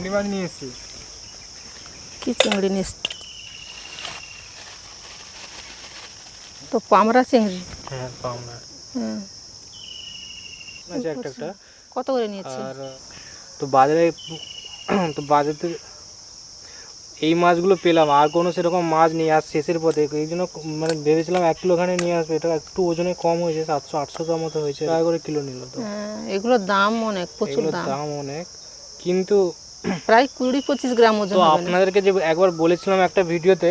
চিংড়ি মাছ নিয়ে এসেছি কি চিংড়ি নিস? তো পামরা চিংড়ি? হ্যাঁ পাওনা হ্যাঁ আছে একটা একটা। কত করে নিয়েছি? আর তো বাজারে তো বাজার এই মাছগুলো পেলাম আর কোনো সেরকম মাছ নেই। আর শেষের পথে এই জন্য মানে ভেবেছিলাম এক কিলোখানে নিয়ে আসবে। এটা একটু ওজনে কম হয়েছে সাতশো আটশো গ্রাম মতো হয়েছে। করে কিলো নিল তো। হ্যাঁ, এগুলোর দাম অনেক প্রচুর দাম অনেক। কিন্তু প্রায় কুড়ি পঁচিশ গ্রাম ওজন তো। আপনাদেরকে যে একবার বলেছিলাম একটা ভিডিওতে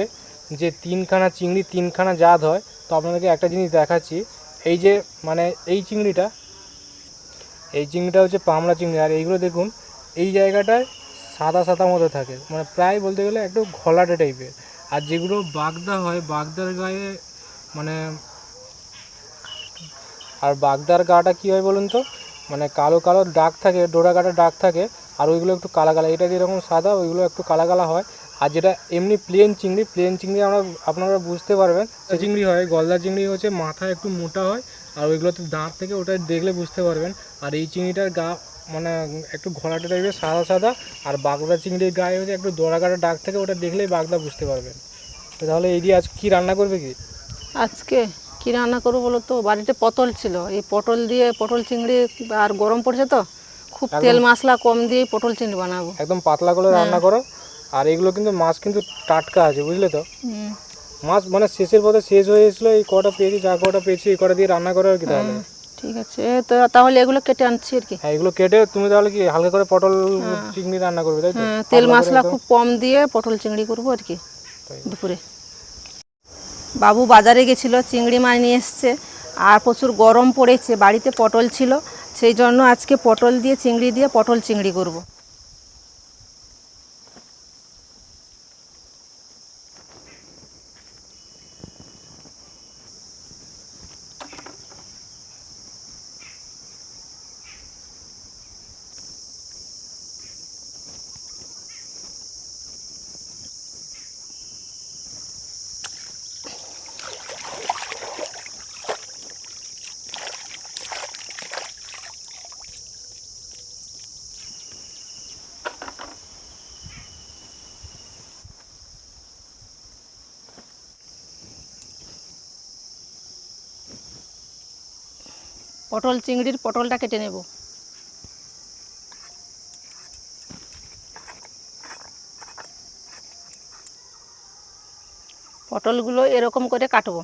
যে তিনখানা চিংড়ি তিনখানা জাত হয় তো আপনাদেরকে একটা জিনিস দেখাচ্ছি। এই যে মানে এই চিংড়িটা এই চিংড়িটা হচ্ছে পামড়া চিংড়ি। আর এইগুলো দেখুন এই জায়গাটায় সাদা সাদা মতো থাকে। মানে প্রায় বলতে গেলে একটু ঘোলাটে টাইপের। আর যেগুলো বাগদা হয় বাগদার গায়ে মানে আর বাগদার গাটা কী হয় বলুন তো? মানে কালো কালো দাগ থাকে ডোরা কাটা দাগ থাকে আর ওইগুলো একটু কালা কালা এটা যেরকম সাদা ওইগুলো একটু কালা কালা হয়। আর যেটা এমনি প্লেন চিংড়ি প্লেন চিংড়ি আমরা আপনারা বুঝতে পারবেন সে চিংড়ি হয় গলদা চিংড়ি হচ্ছে মাথা একটু মোটা হয় আর ওইগুলোতে দাঁত থেকে ওটা দেখলে বুঝতে পারবেন। আর এই চিংড়িটার গা মানে একটু ঘোলাটে টাইপের সাদা সাদা আর বাগদা চিংড়ির গায়ে হচ্ছে একটু দোড়া কাটা দাগ থেকে ওটা দেখলেই বাগদা বুঝতে পারবেন। তো তাহলে এই দিয়ে আজ কী রান্না করবে কি? আজকে কি রান্না করব বলো তো? বাড়িতে পটল ছিল এই পটল দিয়ে পটল চিংড়ি আর গরম পড়ছে তো? খুব তেল মশলা কম দিয়ে পটল চিংড়ি বানাবো। একদম পাতলা করে রান্না করো। আর এগুলো কিন্তু মাছ কিন্তু টাটকা আছে বুঝলে তো? মাছ মানে শেষের পথে শেষ হয়ে এসেছিল এই কটা পেয়েছি যা কটা পেয়েছি এই কটা দিয়ে রান্না করো আর কি তাহলে? ঠিক আছে। তো তাহলে এগুলো কেটে আনছি আর কি। হ্যাঁ এগুলো কেটে তুমি তাহলে কি হালকা করে পটল চিংড়ি রান্না করবে তাই তো? হ্যাঁ, তেল মশলা খুব কম দিয়ে পটল চিংড়ি করব আর কি দুপুরে। বাবু বাজারে গেছিল চিংড়ি মাছ নিয়ে এসছে আর প্রচুর গরম পড়েছে বাড়িতে পটল ছিল সেই জন্য আজকে পটল দিয়ে চিংড়ি দিয়ে পটল চিংড়ি করব। পটল চিংড়ির পটলটা কেটে নেব। পটলগুলো এরকম করে কাটবো।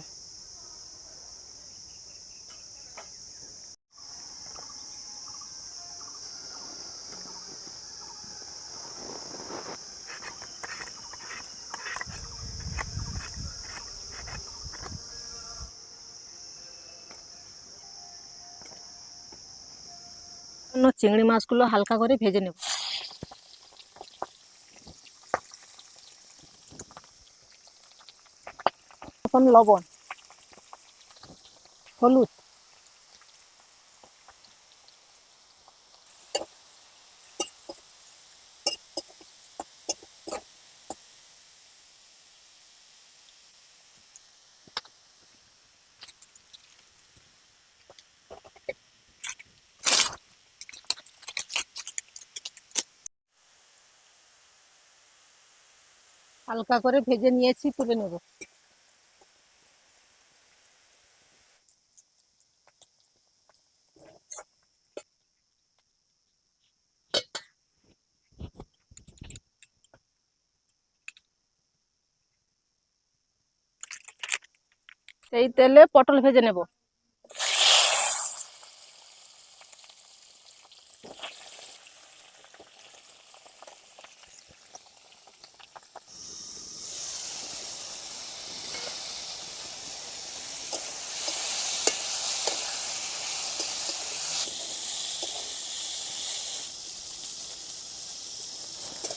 জন্য চিংড়ি মাছগুলো হালকা করে ভেজে নেব। লবণ হলুদ হালকা করে ভেজে নিয়েছি তুলে নেব। এই তেলে পটল ভেজে নেব।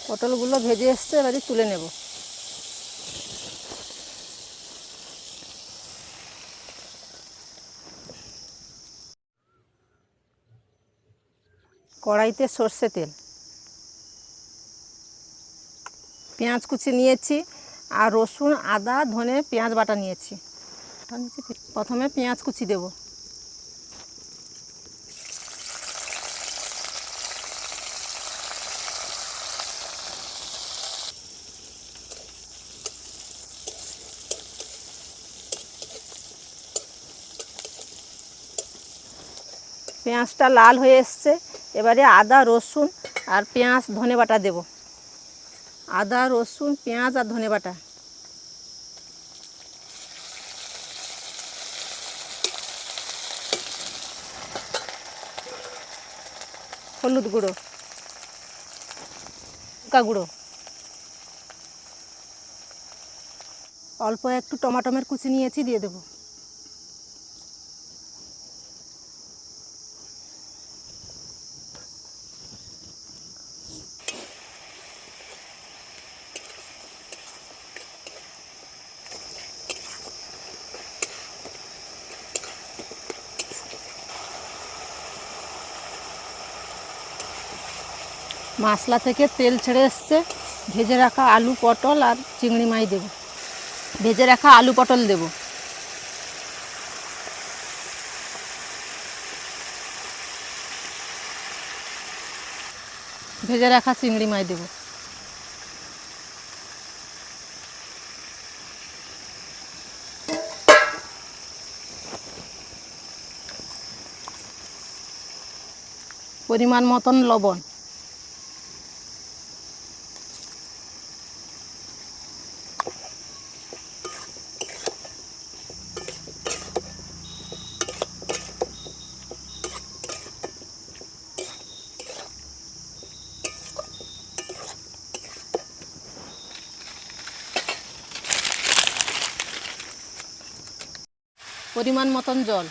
পটলগুলো ভেজে এসছে, এবারে তুলে নেব। কড়াইতে সর্ষে তেল। পেঁয়াজ কুচি নিয়েছি আর রসুন, আদা, ধনে পেঁয়াজ বাটা নিয়েছি। প্রথমে পেঁয়াজ কুচি দেব। পেঁয়াজটা লাল হয়ে এসছে। এবারে আদা, রসুন আর পেঁয়াজ, ধনে বাটা দেব। আদা, রসুন, পেঁয়াজ আর ধনে বাটা। হলুদ গুঁড়ো, লঙ্কা গুঁড়ো। অল্প একটু টমাটমের কুচি নিয়েছি, দিয়ে দেবো। মশলা থেকে তেল ছেড়ে এসছে। ভেজে রাখা আলু, পটল আর চিংড়ি মাছ দেব। ভেজে রাখা আলু, পটল দেব। ভেজে রাখা চিংড়ি মাছ দেব। পরিমাণ মতন লবণ। পরিমাণ মতন জল।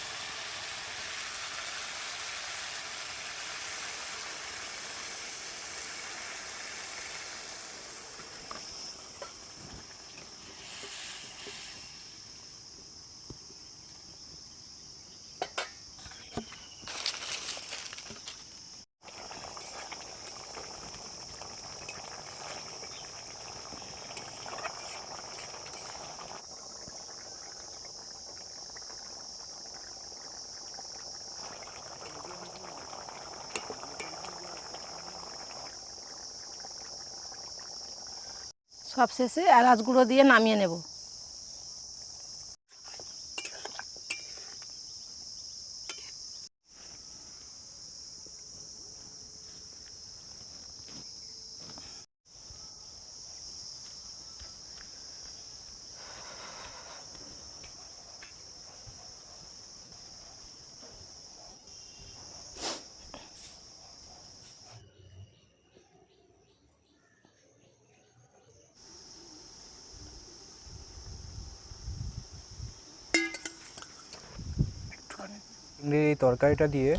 সব শেষে এলাচ গুঁড়ো দিয়ে নামিয়ে নেব। এই তরকারিটা দিয়ে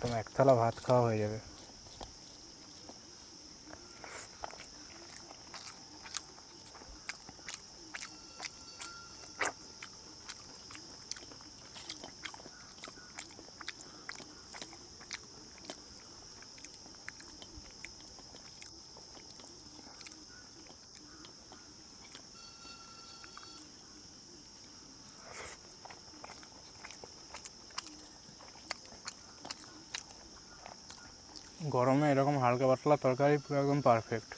তোমার এক ভাত খাওয়া হয়ে যাবে। গরমে এরকম হালকা পাতলা তরকারি একদম পারফেক্ট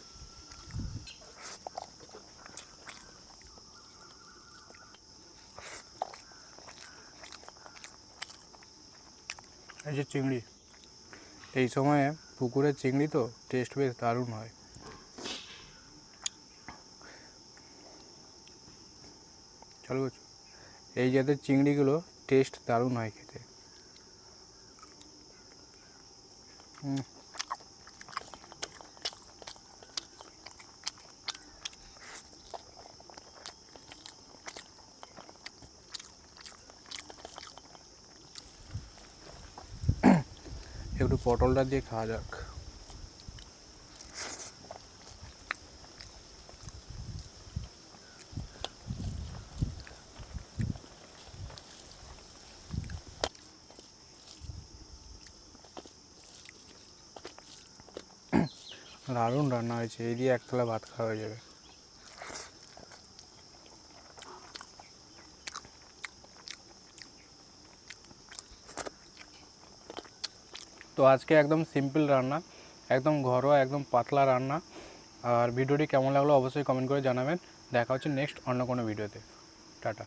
এই যে চিংড়ি, এই সময়ে পুকুরের চিংড়ি তো টেস্ট বেশ দারুণ হয় চলো? এই জাতের চিংড়িগুলো টেস্ট দারুণ হয় খেতে হুম একটু পটলটা দিয়ে খাওয়া যাক। দারুণ রান্না হয়েছে, এই দিয়ে এক থালা ভাত খাওয়া হয়ে যাবে। তো আজকে একদম সিম্পল রান্না, একদম ঘরোয়া, একদম পাতলা রান্না। আর ভিডিওটি কেমন লাগল অবশ্যই কমেন্ট করে জানাবেন। দেখা হচ্ছে নেক্সট অন্য কোনো ভিডিওতে